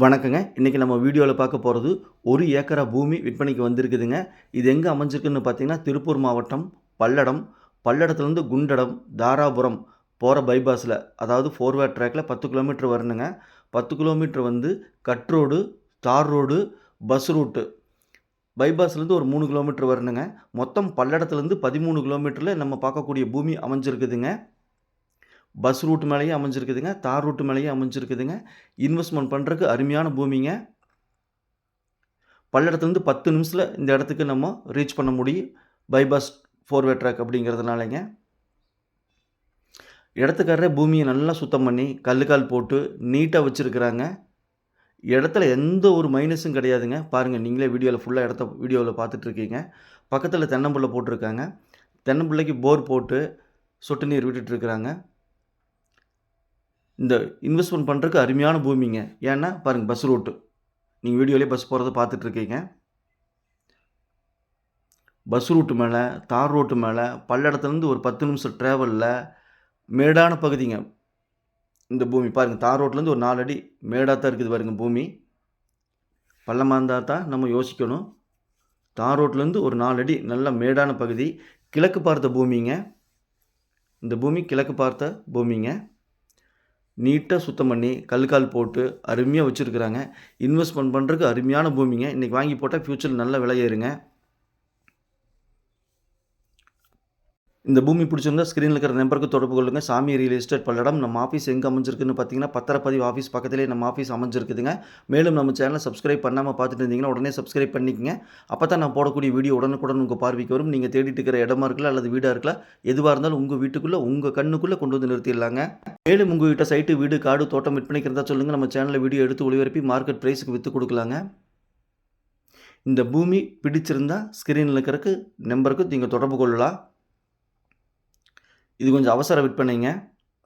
வணக்கங்க. இன்றைக்கி நம்ம வீடியோவில் பார்க்க போகிறது ஒரு ஏக்கரா பூமி விற்பனைக்கு வந்திருக்குதுங்க. இது எங்கே அமைஞ்சிருக்குன்னு பார்த்தீங்கன்னா திருப்பூர் மாவட்டம் பல்லடம். பல்லடத்துலேருந்து குண்டடம் தாராபுரம் போகிற பைபாஸில் அதாவது ஃபோர்வே ட்ராக்கில் பத்து கிலோமீட்டர் வரணுங்க பத்து கிலோமீட்டர் வந்து கட் ரோடு தார் ரோடு பஸ் ரூட்டு பைபாஸ்லேருந்து ஒரு மூணு கிலோமீட்டர் வரணுங்க மொத்தம் பல்லடத்துலேருந்து பதிமூணு கிலோமீட்டரில் நம்ம பார்க்கக்கூடிய பூமி அமைஞ்சிருக்குதுங்க. பஸ் ரூட் மேலேயும் அமைஞ்சிருக்குதுங்க தார் ரூட்டு மேலேயும் அமைஞ்சிருக்குதுங்க. இன்வெஸ்ட்மெண்ட் பண்ணுறதுக்கு அருமையான பூமிங்க. பல்லடத்துலேருந்து பத்து நிமிஷத்தில் இந்த இடத்துக்கு நம்ம ரீச் பண்ண முடியும். பைபாஸ் ஃபோர்வே ட்ராக் அப்படிங்கிறதுனாலங்க. இடத்துக்காரரே பூமியை நல்லா சுத்தம் பண்ணி கல்லுக்கால் போட்டு நீட்டாக வச்சுருக்குறாங்க. இடத்துல எந்த ஒரு மைனஸும் கிடையாதுங்க. பாருங்கள் நீங்களே வீடியோவில் ஃபுல்லாக இடத்த வீடியோவில் பார்த்துட்ருக்கீங்க. பக்கத்தில் தென்னம்பிள்ளை போட்டிருக்காங்க. தென்னம்பிள்ளைக்கு போர் போட்டு சொட்டு நீர் விட்டுட்ருக்குறாங்க. இந்த இன்வெஸ்ட்மெண்ட் பண்ணுறதுக்கு அருமையான பூமிங்க. ஏன்னா பாருங்கள் பஸ் ரூட்டு நீங்கள் வீடியோலேயே பஸ் போகிறத பார்த்துட்ருக்கீங்க. பஸ் ரூட்டு மேலே தார் ரோட்டு மேலே பல்லடத்துலேருந்து ஒரு பத்து நிமிஷம் ட்ராவலில் மேடான பகுதிங்க. இந்த பூமி பாருங்கள் தார் ரோட்லேருந்து ஒரு நாலு அடி மேடாக தான் இருக்குது பாருங்கள் பூமி. பள்ளமாக இருந்தால் தான் நம்ம யோசிக்கணும். தார் ரோட்லேருந்து ஒரு நாலு அடி நல்ல மேடான பகுதி. கிழக்கு பார்த்த பூமிங்க. இந்த பூமி கிழக்கு பார்த்த பூமிங்க. நீட்டாக சுத்தம் பண்ணி கல்கால் போட்டு அருமையாக வச்சுருக்குறாங்க. இன்வெஸ்ட்மெண்ட் பண்ணுறதுக்கு அருமையான பூமிங்க. இன்றைக்கி வாங்கி போட்டால் ஃப்யூச்சரில் நல்ல விலையேறுங்க. இந்த பூமி பிடிச்சிருந்தா ஸ்க்ரீனில் இருக்கிற நம்பருக்கு தொடர்பு கொள்ளுங்கள் சாமி ரியல் எஸ்டேட் பல்லடம். நம்ம ஆஃபீஸ் எங்கே அமைஞ்சிருக்குன்னு பார்த்தீங்கன்னா பத்திரப்பதிவு ஆஃபீஸ் பக்கத்திலே நம்ம ஆஃபீஸ் அமைஞ்சிருக்குதுங்க. மேலும் நம்ம சேனலை சப்ஸ்கிரைப் பண்ணாமல் பார்த்துட்டு இருந்தீங்கன்னா உடனே சப்ஸ்கிரைப் பண்ணிக்கங்க. அப்போ தான் நான் போடக்கூடிய வீடியோ உடனுக்குடன் உங்கள் பார்வைக்கு வரும். நீங்கள் தேடிட்டு இருக்கிற இடமா இருக்கலாம் அல்லது வீடாக இருக்கலாம். எதுவாக இருந்தாலும் உங்கள் வீட்டுக்குள்ளே உங்கள் கண்ணுக்குள்ளே கொண்டு வந்து நிறுத்திடலாங்க. மேலும் உங்கள் வீட்டை சைட்டு வீடு காடு தோட்டம் விற்பனைக்கு இருந்தால் சொல்லுங்கள் நம்ம சேனலில் வீடியோ எடுத்து ஒளிபரப்பி மார்க்கெட் ப்ரைஸுக்கு விற்று கொடுக்கலாங்க. இந்த பூமி பிடிச்சிருந்தா ஸ்க்ரீனில் இருக்கிறக்கு நம்பருக்கு நீங்கள் தொடர்பு கொள்ளலாம். இது கொஞ்சம் அவசர விற்பனைங்க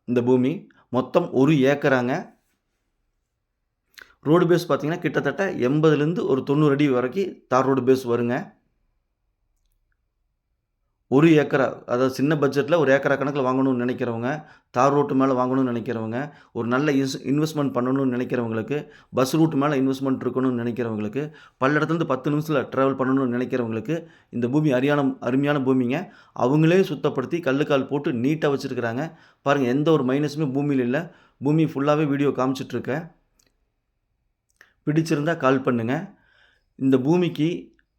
இந்த பூமி. மொத்தம் ஒரு ஏக்கராங்க. ரோடு பேஸ் பார்த்தீங்கன்னா கிட்டத்தட்ட எண்பதுலேருந்து ஒரு தொண்ணூறு அடி வரைக்கும் தார் ரோடு பேஸ் வருங்க. ஒரு ஏக்கரா அதாவது சின்ன பட்ஜெட்டில் ஒரு ஏக்கரா கணக்கில் வாங்கணும்னு நினைக்கிறவங்க தார் ரோட்டு மேலே வாங்கணும்னு நினைக்கிறவங்க ஒரு நல்ல இன்ஸ் இன்வெஸ்ட்மெண்ட் பண்ணணும்னு நினைக்கிறவங்களுக்கு பஸ் ரூட் மேலே இன்வெஸ்ட்மெண்ட் இருக்கணும்னு நினைக்கிறவங்களுக்கு பல்லடத்துலேருந்து பத்து நிமிஷத்தில் ட்ராவல் பண்ணணும்னு நினைக்கிறவங்களுக்கு இந்த பூமி அரியான அருமையான பூமிங்க. அவங்களே சுத்தப்படுத்தி கல்லுக்கால் போட்டு நீட்டாக வச்சுருக்குறாங்க. பாருங்கள் எந்த ஒரு மைனஸுமே பூமியில் இல்லை. பூமி ஃபுல்லாகவே வீடியோ காமிச்சிட்ருக்கேன் பிடிச்சிருந்தால் கால் பண்ணுங்கள் இந்த பூமிக்கு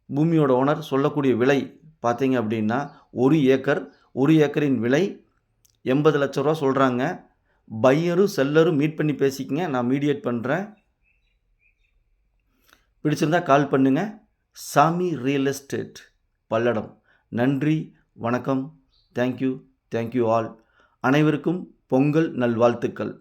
பூமியோட ஓனர் சொல்லக்கூடிய விலை பார்த்தீங்க அப்படின்னா ஒரு ஏக்கர் ஒரு ஏக்கரின் விலை எண்பது லட்ச ரூபா சொல்கிறாங்க பையரும் செல்லரும் மீட் பண்ணி பேசிக்கங்க. நான் மீடியேட் பண்ணுறேன் பிடிச்சிருந்தா கால் பண்ணுங்கள் சாமி ரியல் எஸ்டேட் பல்லடம். நன்றி வணக்கம். தேங்க்யூ தேங்க்யூ ஆல் அனைவருக்கும் பொங்கல் நல்வாழ்த்துக்கள்.